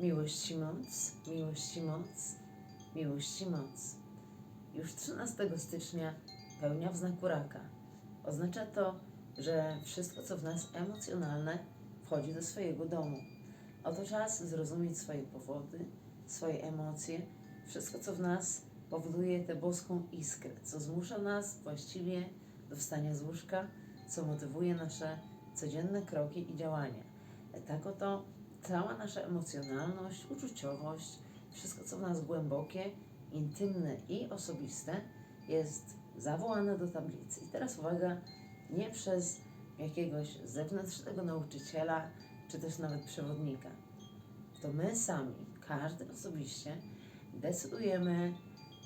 Miłość i moc, miłość i moc, miłość i moc. Już 13 stycznia pełnia w znaku raka. Oznacza to, że wszystko, co w nas emocjonalne, wchodzi do swojego domu. Oto czas zrozumieć swoje powody, swoje emocje, wszystko, co w nas powoduje tę boską iskrę, co zmusza nas właściwie do wstania z łóżka, co motywuje nasze codzienne kroki i działania. Tak oto cała nasza emocjonalność, uczuciowość, wszystko co w nas głębokie, intymne i osobiste jest zawołane do tablicy. I teraz uwaga, nie przez jakiegoś zewnętrznego nauczyciela, czy też nawet przewodnika. To my sami, każdy osobiście, decydujemy,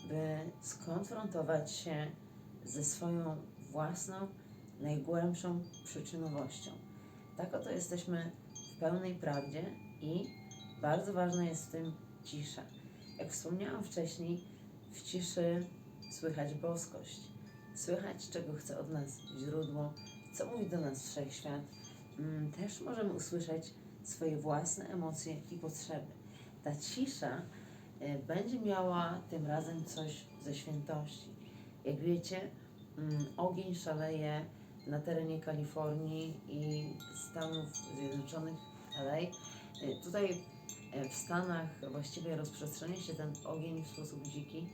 by skonfrontować się ze swoją własną, najgłębszą przyczynowością. Tak oto jesteśmy w pełnej prawdzie i bardzo ważna jest w tym cisza. Jak wspomniałam wcześniej, w ciszy słychać boskość, słychać czego chce od nas źródło, co mówi do nas wszechświat. Mm, Też możemy usłyszeć swoje własne emocje i potrzeby. Ta cisza e, będzie miała tym razem coś ze świętości. Jak wiecie, mm, ogień szaleje na terenie Kalifornii i Stanów Zjednoczonych LA. E, Tutaj e, w Stanach właściwie rozprzestrzenia się ten ogień w sposób dziki.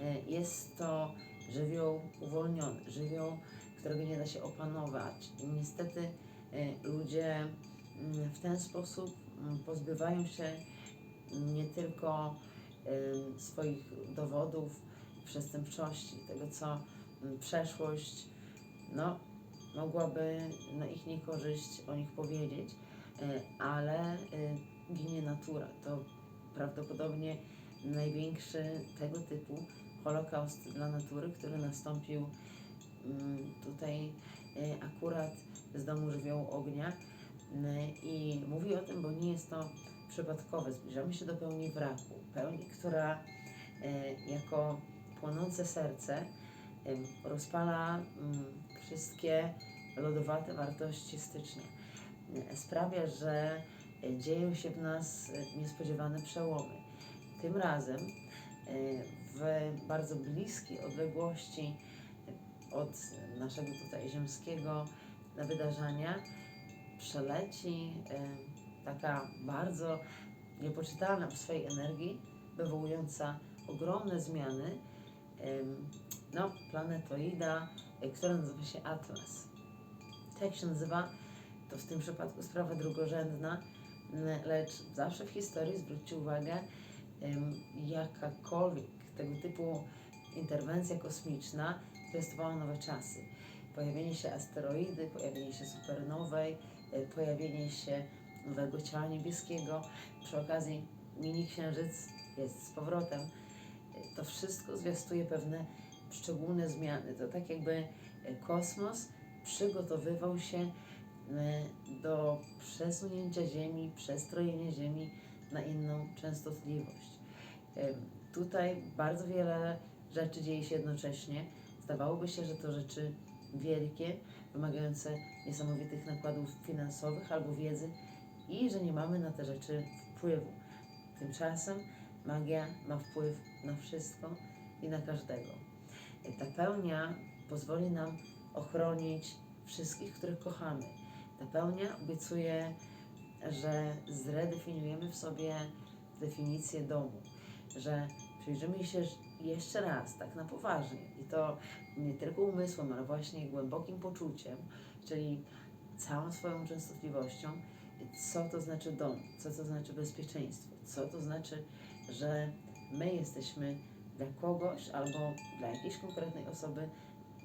E, Jest to żywioł uwolniony, żywioł, którego nie da się opanować. I niestety ludzie mm, w ten sposób mm, pozbywają się nie tylko swoich dowodów przestępczości, tego co mm, przeszłość no, mogłaby na ich niekorzyść o nich powiedzieć, ale e, ginie natura. To prawdopodobnie największy tego typu holokaust dla natury, który nastąpił mm, tutaj e, akurat z domu żywiołu ognia. I mówię o tym, bo nie jest to przypadkowe. Zbliżamy się do pełni wraku. Pełni, która jako płonące serce rozpala mm, wszystkie lodowate wartości stycznia. Sprawia, że e, dzieją się w nas e, niespodziewane przełomy. Tym razem e, w bardzo bliskiej odległości od naszego tutaj ziemskiego wydarzenia przeleci taka bardzo niepoczytalna w swojej energii, wywołująca ogromne zmiany, no, planetoida, która nazywa się Atlas. Tak się nazywa, to w tym przypadku sprawa drugorzędna, lecz zawsze w historii zwróćcie uwagę, jakakolwiek tego typu interwencja kosmiczna testowała nowe czasy. Pojawienie się asteroidy, pojawienie się supernowej, e, pojawienie się nowego ciała niebieskiego, przy okazji mini księżyc jest z powrotem. E, To wszystko zwiastuje pewne szczególne zmiany. To tak jakby e, kosmos przygotowywał się do przesunięcia Ziemi, przestrojenia Ziemi na inną częstotliwość. Em, Tutaj bardzo wiele rzeczy dzieje się jednocześnie. Zdawałoby się, że to rzeczy wielkie, wymagające niesamowitych nakładów finansowych albo wiedzy i że nie mamy na te rzeczy wpływu. Tymczasem magia ma wpływ na wszystko i na każdego. Ta pełnia pozwoli nam ochronić wszystkich, których kochamy. Ta pełnia obiecuje, że zredefiniujemy w sobie definicję domu, że przyjrzymy się jeszcze raz, tak na poważnie. I to nie tylko umysłem, ale właśnie głębokim poczuciem, czyli całą swoją częstotliwością, co to znaczy dom, co to znaczy bezpieczeństwo, co to znaczy, że my jesteśmy dla kogoś albo dla jakiejś konkretnej osoby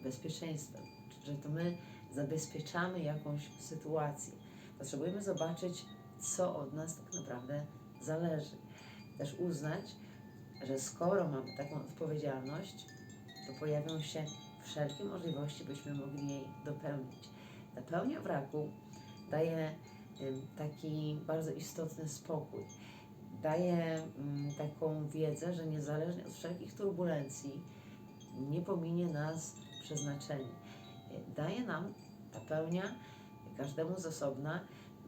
bezpieczeństwem, że to my zabezpieczamy jakąś sytuację. Potrzebujemy zobaczyć, co od nas tak naprawdę zależy. Też uznać, że skoro mamy taką odpowiedzialność, to pojawią się wszelkie możliwości, byśmy mogli jej dopełnić. Ta pełnia wraku daje taki bardzo istotny spokój. Daje ym, taką wiedzę, że niezależnie od wszelkich turbulencji nie pominie nas przeznaczenie. Daje nam ta pełnia, każdemu z osobna,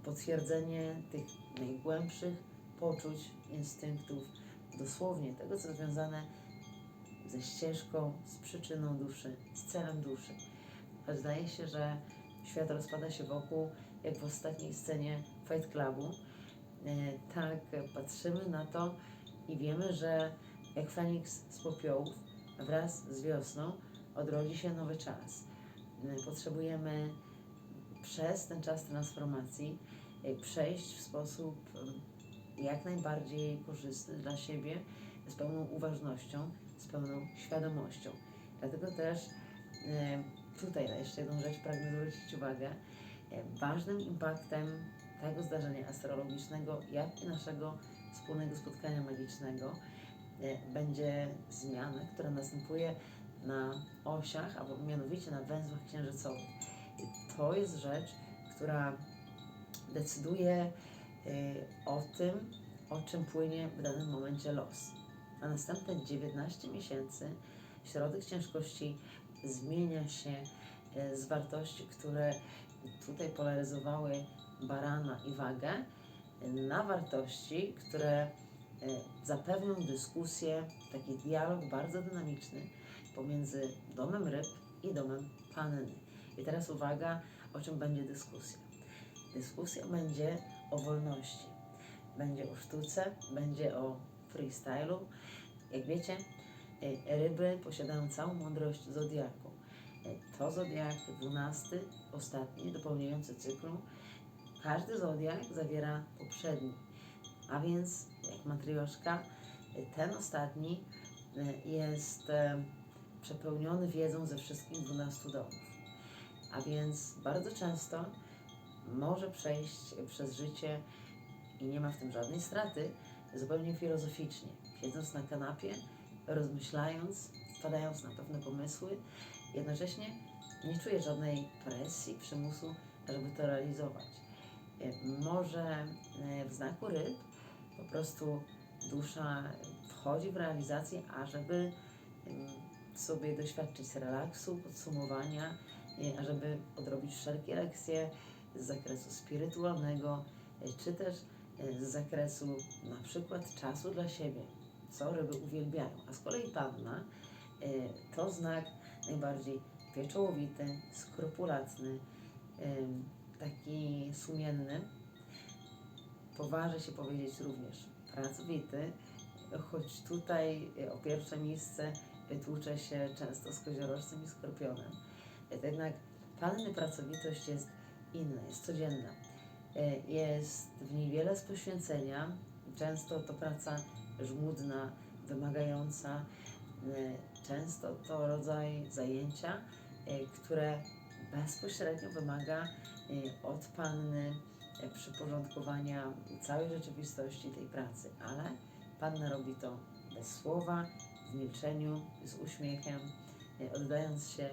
potwierdzenie tych najgłębszych poczuć, instynktów, dosłownie tego, co związane ze ścieżką, z przyczyną duszy, z celem duszy. Choć zdaje się, że świat rozpada się wokół, jak w ostatniej scenie Fight Clubu. E, tak patrzymy na to i wiemy, że jak Feniks z popiołów wraz z wiosną odrodzi się nowy czas. E, Potrzebujemy przez ten czas transformacji e, przejść w sposób em, jak najbardziej korzystny dla siebie, z pełną uważnością, z pełną świadomością. Dlatego też tutaj na jeszcze jedną rzecz pragnę zwrócić uwagę. Ważnym impaktem tego zdarzenia astrologicznego, jak i naszego wspólnego spotkania magicznego będzie zmiana, która następuje na osiach, albo mianowicie na węzłach księżycowych. To jest rzecz, która decyduje y, o tym, o czym płynie w danym momencie los. A następne 19 miesięcy środek ciężkości zmienia się y, z wartości, które tutaj polaryzowały barana i wagę, na wartości, które y, zapewnią dyskusję, taki dialog bardzo dynamiczny pomiędzy domem ryb i domem panny. I teraz uwaga, o czym będzie dyskusja. Dyskusja będzie o wolności, będzie o sztuce, będzie o freestylu. Jak wiecie, y, ryby posiadają całą mądrość zodiaku. Y, To zodiak 12, ostatni, dopełniający cyklu. Każdy zodiak zawiera poprzedni, a więc jak matrioszka, ten ostatni y, jest e, przepełniony wiedzą ze wszystkich 12 domów. A więc bardzo często może przejść przez życie i nie ma w tym żadnej straty, zupełnie filozoficznie, siedząc na kanapie, rozmyślając, wpadając na pewne pomysły, jednocześnie nie czuje żadnej presji, przymusu, żeby to realizować. E, Może e, w znaku ryb po prostu dusza wchodzi w realizację, ażeby sobie doświadczyć relaksu, podsumowania, e, ażeby odrobić wszelkie lekcje z zakresu spirytualnego, e, czy też e, z zakresu na przykład czasu dla siebie, co ryby uwielbiają. A z kolei panna to znak najbardziej pieczołowity, skrupulatny, taki sumienny. Poważę się powiedzieć również pracowity, choć tutaj o pierwsze miejsce tłucze się często z koziorożcem i skorpionem. Jednak panny pracowitość jest inna, jest codzienna. E, Jest w niej wiele z poświęcenia. Często to praca żmudna, wymagająca. E, Często to rodzaj zajęcia, e, które bezpośrednio wymaga od panny przyporządkowania całej rzeczywistości tej pracy, ale panna robi to bez słowa, milczeniu, z uśmiechem, e, oddając się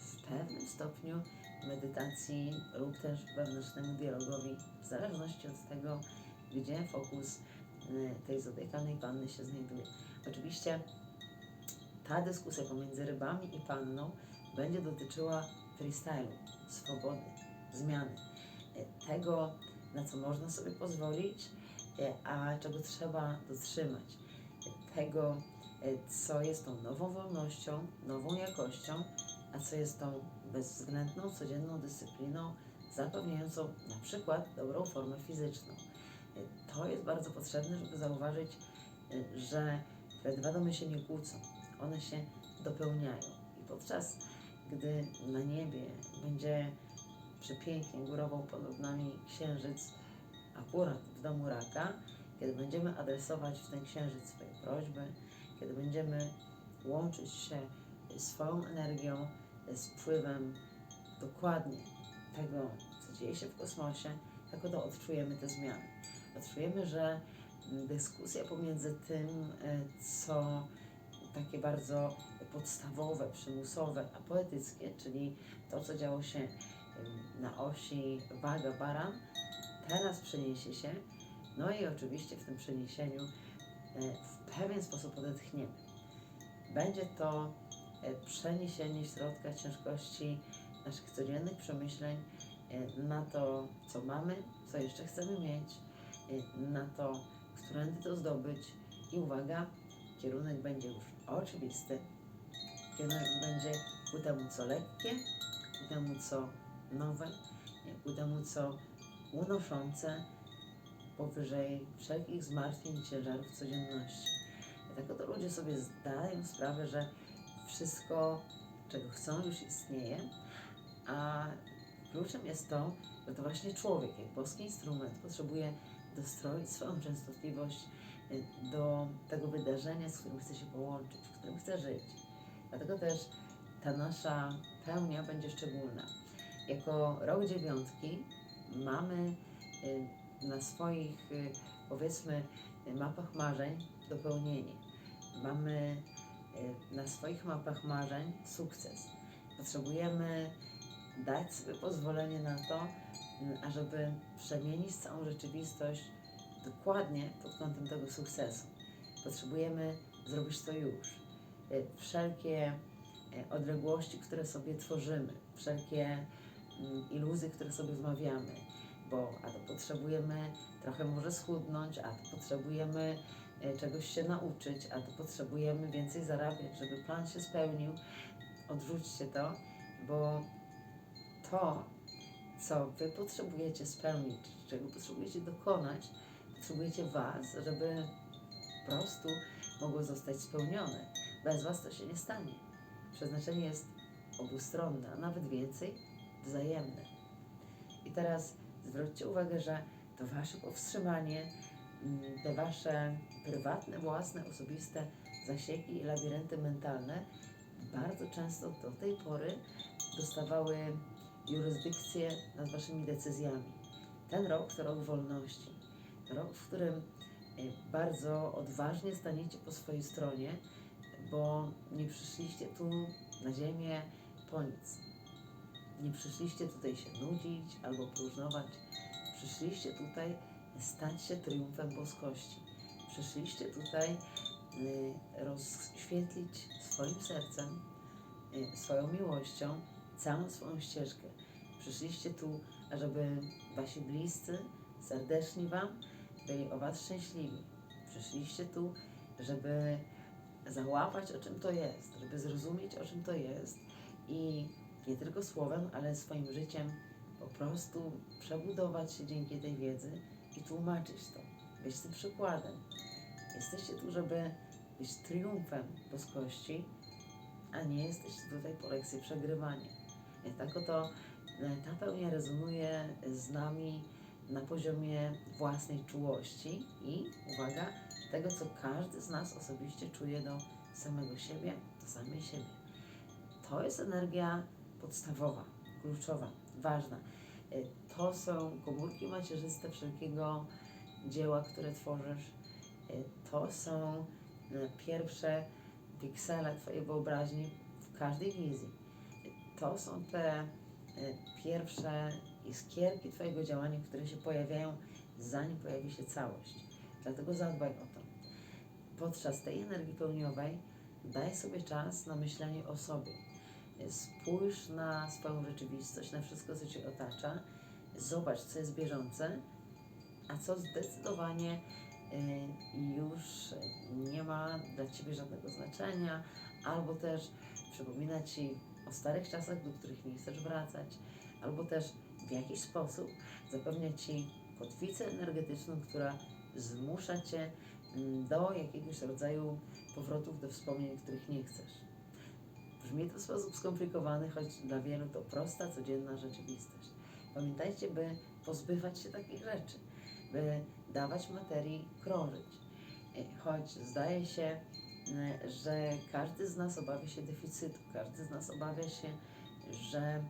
w pewnym stopniu medytacji lub też wewnętrznemu dialogowi, w zależności od tego, gdzie fokus y, tej zodiakalnej panny się znajduje. Oczywiście ta dyskusja pomiędzy rybami i panną będzie dotyczyła freestylu, swobody, zmiany, y, tego, na co można sobie pozwolić, a czego trzeba dotrzymać, tego, co jest tą nową wolnością, nową jakością, a co jest tą bezwzględną, codzienną dyscypliną, zapewniającą na przykład dobrą formę fizyczną. Y, To jest bardzo potrzebne, żeby zauważyć, y, że te dwa domy się nie kłócą, one się dopełniają. I podczas gdy na niebie będzie przepięknie górował ponad nami księżyc, akurat w domu raka, kiedy będziemy adresować w ten księżyc swoje prośby, kiedy będziemy łączyć się swoją energią z wpływem dokładnie tego, co dzieje się w kosmosie, tak oto odczujemy te zmiany. Odczujemy, że dyskusja pomiędzy tym, e, co takie bardzo podstawowe, przymusowe, a poetyckie, czyli to, co działo się na osi waga-baran, teraz przeniesie się, no i oczywiście w tym przeniesieniu e, w pewien sposób odetchniemy. Będzie to e, przeniesienie środka ciężkości naszych codziennych przemyśleń e, na to, co mamy, co jeszcze chcemy mieć, e, na to, którędy to zdobyć i uwaga, kierunek będzie już oczywisty. Kierunek będzie ku temu, co lekkie, ku temu, co nowe, ku temu, co unoszące powyżej wszelkich zmartwień i ciężarów codzienności. Dlatego to ludzie sobie zdają sprawę, że wszystko, czego chcą, już istnieje, a kluczem jest to, że to właśnie człowiek, jak boski instrument, potrzebuje dostroić swoją częstotliwość y, do tego wydarzenia, z którym chce się połączyć, w którym chce żyć. Dlatego też ta nasza pełnia będzie szczególna. Jako rok dziewiątki mamy y, na swoich, y, powiedzmy, mapach marzeń dopełnienie. Mamy y, na swoich mapach marzeń sukces. Potrzebujemy dać sobie pozwolenie na to, ażeby przemienić całą rzeczywistość dokładnie pod kątem tego sukcesu. Potrzebujemy zrobić to już. Y, Wszelkie y, odległości, które sobie tworzymy, wszelkie mm, iluzje, które sobie wmawiamy, bo a to potrzebujemy trochę może schudnąć, a to potrzebujemy e, czegoś się nauczyć, a to potrzebujemy więcej zarabiać, żeby plan się spełnił. Odrzućcie to, bo to, co Wy potrzebujecie spełnić, czego potrzebujecie dokonać, potrzebujecie Was, żeby po prostu mogło zostać spełnione. Bez Was to się nie stanie. Przeznaczenie jest obustronne, a nawet więcej wzajemne. I teraz zwróćcie uwagę, że to Wasze powstrzymanie, mm, te Wasze prywatne, własne, osobiste zasieki i labirynty mentalne bardzo często do tej pory dostawały jurysdykcję nad Waszymi decyzjami. Ten rok to rok wolności. To rok, w którym y, bardzo odważnie staniecie po swojej stronie, bo nie przyszliście tu na ziemię po nic. Nie przyszliście tutaj się nudzić albo próżnować. Przyszliście tutaj stać się triumfem boskości. Przyszliście tutaj y, rozświetlić swoim sercem, y, swoją miłością całą swoją ścieżkę. Przyszliście tu, ażeby wasi bliscy, serdeczni wam, byli o was szczęśliwi. Przyszliście tu, żeby załapać, o czym to jest, żeby zrozumieć, o czym to jest i nie tylko słowem, ale swoim życiem po prostu przebudować się dzięki tej wiedzy i tłumaczyć to, być tym przykładem. Jesteście tu, żeby być triumfem boskości, a nie jesteście tutaj po lekcji przegrywania. I tak oto e, ta pełnia rezonuje z nami na poziomie własnej czułości i, uwaga, tego, co każdy z nas osobiście czuje do samego siebie, do samej siebie. To jest energia podstawowa, kluczowa, ważna. E, To są komórki macierzyste wszelkiego dzieła, które tworzysz. E, To są e, pierwsze piksele Twojej wyobraźni w każdej wizji. To są te e, pierwsze iskierki Twojego działania, które się pojawiają, zanim pojawi się całość. Dlatego zadbaj o to. Podczas tej energii pełniowej daj sobie czas na myślenie o sobie. Spójrz na swoją rzeczywistość, na wszystko, co Cię otacza. Zobacz, co jest bieżące, a co zdecydowanie y, już nie ma dla Ciebie żadnego znaczenia, albo też przypomina Ci o starych czasach, do których nie chcesz wracać, albo też w jakiś sposób zapewnia Ci kotwicę energetyczną, która zmusza Cię mm, do jakiegoś rodzaju powrotów do wspomnień, których nie chcesz. Brzmi to w sposób skomplikowany, choć dla wielu to prosta, codzienna rzeczywistość. Pamiętajcie, by pozbywać się takich rzeczy, by dawać materii krążyć. E, Choć zdaje się, e, że każdy z nas obawia się deficytu, każdy z nas obawia się, że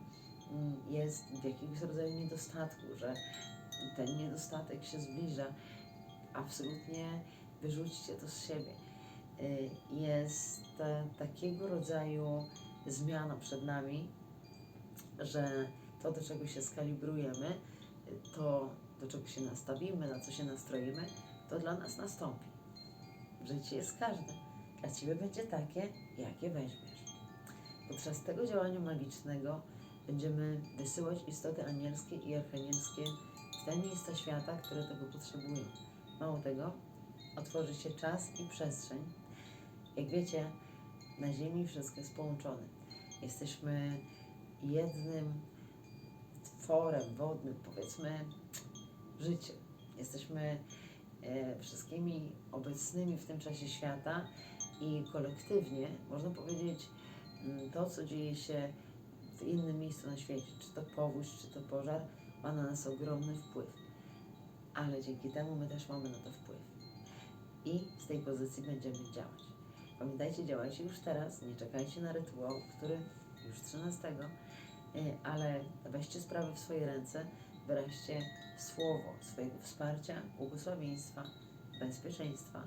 mm, jest w jakiegoś rodzaju niedostatku, że ten niedostatek się zbliża. Absolutnie wyrzućcie to z siebie. Y, Jest e, takiego rodzaju zmiana przed nami, że to, do czego się skalibrujemy, to, do czego się nastawimy, na co się nastroimy, to dla nas nastąpi. Życie jest każde. Dla Ciebie będzie takie, jakie weźmiesz. Podczas tego działania magicznego będziemy wysyłać istoty anielskie i archanielskie w te miejsca świata, które tego potrzebują. Mało tego, otworzy się czas i przestrzeń. Jak wiecie, na Ziemi wszystko jest połączone. Jesteśmy jednym tworem wodnym, powiedzmy, życiem. Jesteśmy e, wszystkimi obecnymi w tym czasie świata i kolektywnie, można powiedzieć, to, co dzieje się w innym miejscu na świecie, czy to powódź, czy to pożar, ma na nas ogromny wpływ. Ale dzięki temu my też mamy na to wpływ. I z tej pozycji będziemy działać. Pamiętajcie, działajcie już teraz, nie czekajcie na rytuał, który już 13, y, ale weźcie sprawy w swoje ręce, wyraźcie słowo swojego wsparcia, błogosławieństwa, bezpieczeństwa.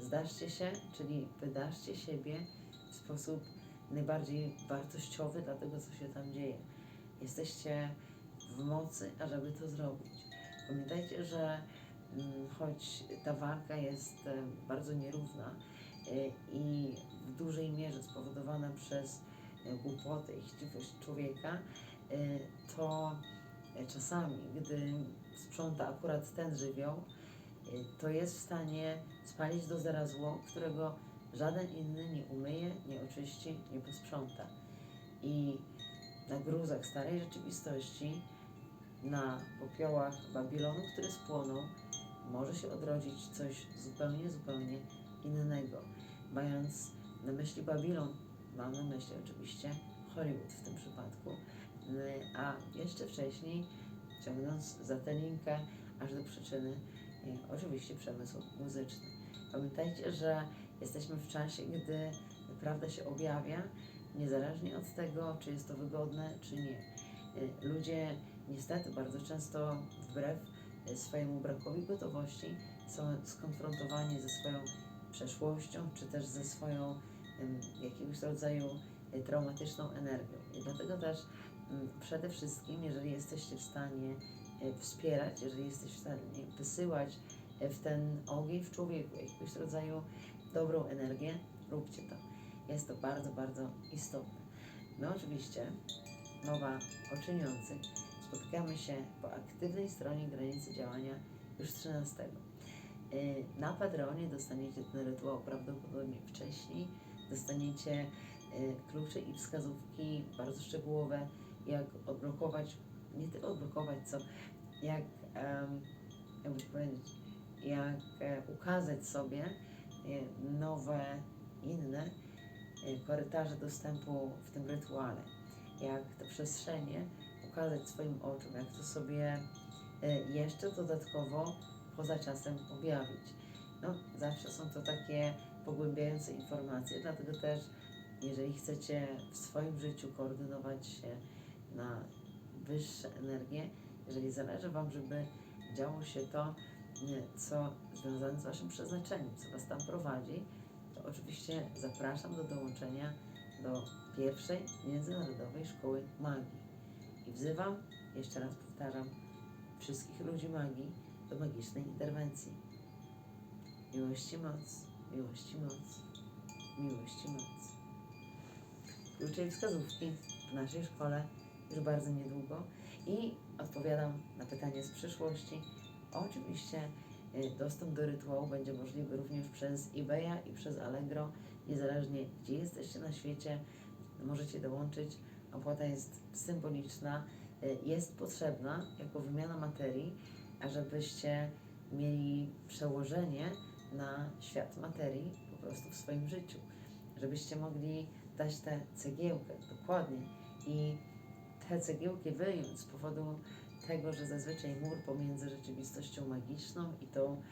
Zdarzcie się, czyli wydarzcie siebie w sposób najbardziej wartościowy dla tego, co się tam dzieje. Jesteście w mocy, ażeby to zrobić. Pamiętajcie, że mm, choć ta walka jest e, bardzo nierówna e, i w dużej mierze spowodowana przez e, głupotę i chciwość człowieka, to czasami, gdy sprząta akurat ten żywioł, e, to jest w stanie spalić do zera zło, którego żaden inny nie umyje, nie oczyści, nie posprząta. I na gruzach starej rzeczywistości, na popiołach Babilonu, który spłonął, może się odrodzić coś zupełnie, zupełnie innego. Mając na myśli Babilon, mam na myśli oczywiście Hollywood w tym przypadku, a jeszcze wcześniej, ciągnąc za tę linkę aż do przyczyny, y, oczywiście przemysł muzyczny. Pamiętajcie, że jesteśmy w czasie, gdy prawda się objawia, niezależnie od tego, czy jest to wygodne, czy nie. Y, Ludzie niestety bardzo często wbrew y, swojemu brakowi gotowości są skonfrontowani ze swoją przeszłością, czy też ze swoją jakiegoś rodzaju y, traumatyczną energią. I dlatego też przede wszystkim, jeżeli jesteście w stanie y, wspierać, jeżeli jesteście w stanie wysyłać y, w ten ogień w człowieku jakiegoś rodzaju dobrą energię, róbcie to. Jest to bardzo, bardzo istotne. My oczywiście, mowa o czyniących, spotykamy się po aktywnej stronie granicy działania już 13. Y, Na Patreonie dostaniecie ten rytuał prawdopodobnie wcześniej. Dostaniecie y, klucze i wskazówki bardzo szczegółowe, jak odblokować, nie tylko odblokować, co jak, em, jakby powiedzieć, jak e, ukazać sobie e, nowe, inne e, korytarze dostępu w tym rytuale. Jak te przestrzenie ukazać swoim oczom, jak to sobie jeszcze dodatkowo poza czasem objawić. No, zawsze są to takie pogłębiające informacje, dlatego też, jeżeli chcecie w swoim życiu koordynować się na wyższe energie, jeżeli zależy Wam, żeby działo się to, nie, co związane z Waszym przeznaczeniem, co Was tam prowadzi, to oczywiście zapraszam do dołączenia do pierwszej Międzynarodowej Szkoły Magii. I wzywam, jeszcze raz powtarzam, wszystkich ludzi magii do magicznej interwencji. Miłości moc, miłości moc, miłości moc. Klucze i wskazówki w naszej szkole już bardzo niedługo i odpowiadam na pytanie z przyszłości. Oczywiście y, dostęp do rytuału będzie możliwy również przez eBaya i przez Allegro, niezależnie gdzie jesteście na świecie, możecie dołączyć. Opłata jest symboliczna, y, jest potrzebna jako wymiana materii, ażebyście mieli przełożenie na świat materii po prostu w swoim życiu, żebyście mogli dać tę cegiełkę dokładnie i te cegiełki wyjąć z powodu tego, że zazwyczaj mur pomiędzy rzeczywistością magiczną i tą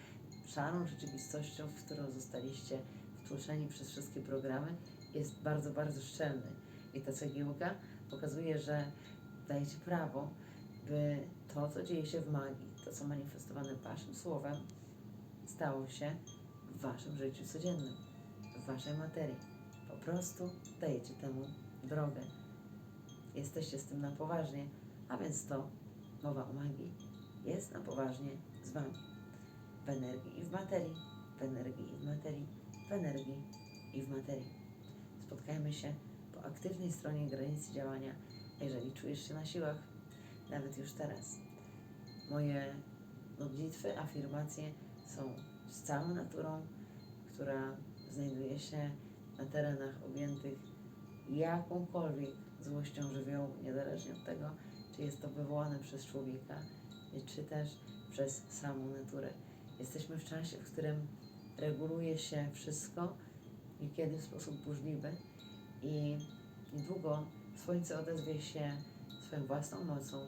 szarą rzeczywistością, w którą zostaliście wtłoczeni przez wszystkie programy, jest bardzo, bardzo szczelny. I ta cegiełka pokazuje, że dajecie prawo, by to, co dzieje się w magii, to, co manifestowane Waszym słowem, stało się w Waszym życiu codziennym, w Waszej materii. Po prostu dajecie temu drogę. Jesteście z tym na poważnie, a więc to, mowa o magii, jest na poważnie z Wami. W energii i w materii, w energii i w materii, w energii i w materii. Spotkajmy się po aktywnej stronie granicy działania, jeżeli czujesz się na siłach, nawet już teraz. Moje modlitwy, afirmacje są z całą naturą, która znajduje się na terenach objętych jakąkolwiek złością żywiołu, niezależnie od tego, czy jest to wywołane przez człowieka, czy też przez samą naturę. Jesteśmy w czasie, w którym reguluje się wszystko, niekiedy w sposób burzliwy i niedługo Słońce odezwie się swoją własną mocą,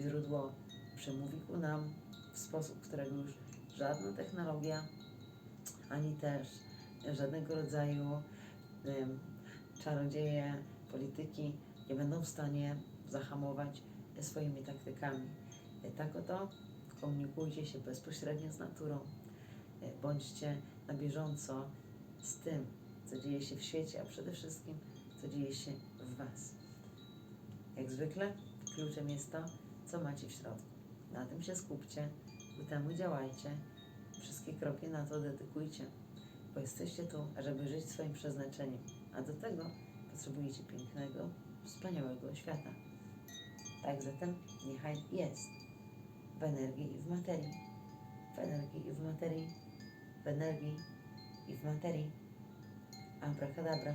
źródło przemówi ku nam w sposób, którego już żadna technologia, ani też żadnego rodzaju czarodzieje, polityki nie będą w stanie zahamować swoimi taktykami. E, Tak oto komunikujcie się bezpośrednio z naturą. E, Bądźcie na bieżąco z tym, co dzieje się w świecie, a przede wszystkim, co dzieje się w Was. Jak zwykle, kluczem jest to, co macie w środku. Na tym się skupcie, ku temu działajcie, wszystkie kroki na to dedykujcie, bo jesteście tu, ażeby żyć swoim przeznaczeniem, a do tego potrzebujecie pięknego, wspaniałego świata. Tak zatem niechaj jest w energii i w materii, w energii i w materii, w energii i w materii. Abracadabra.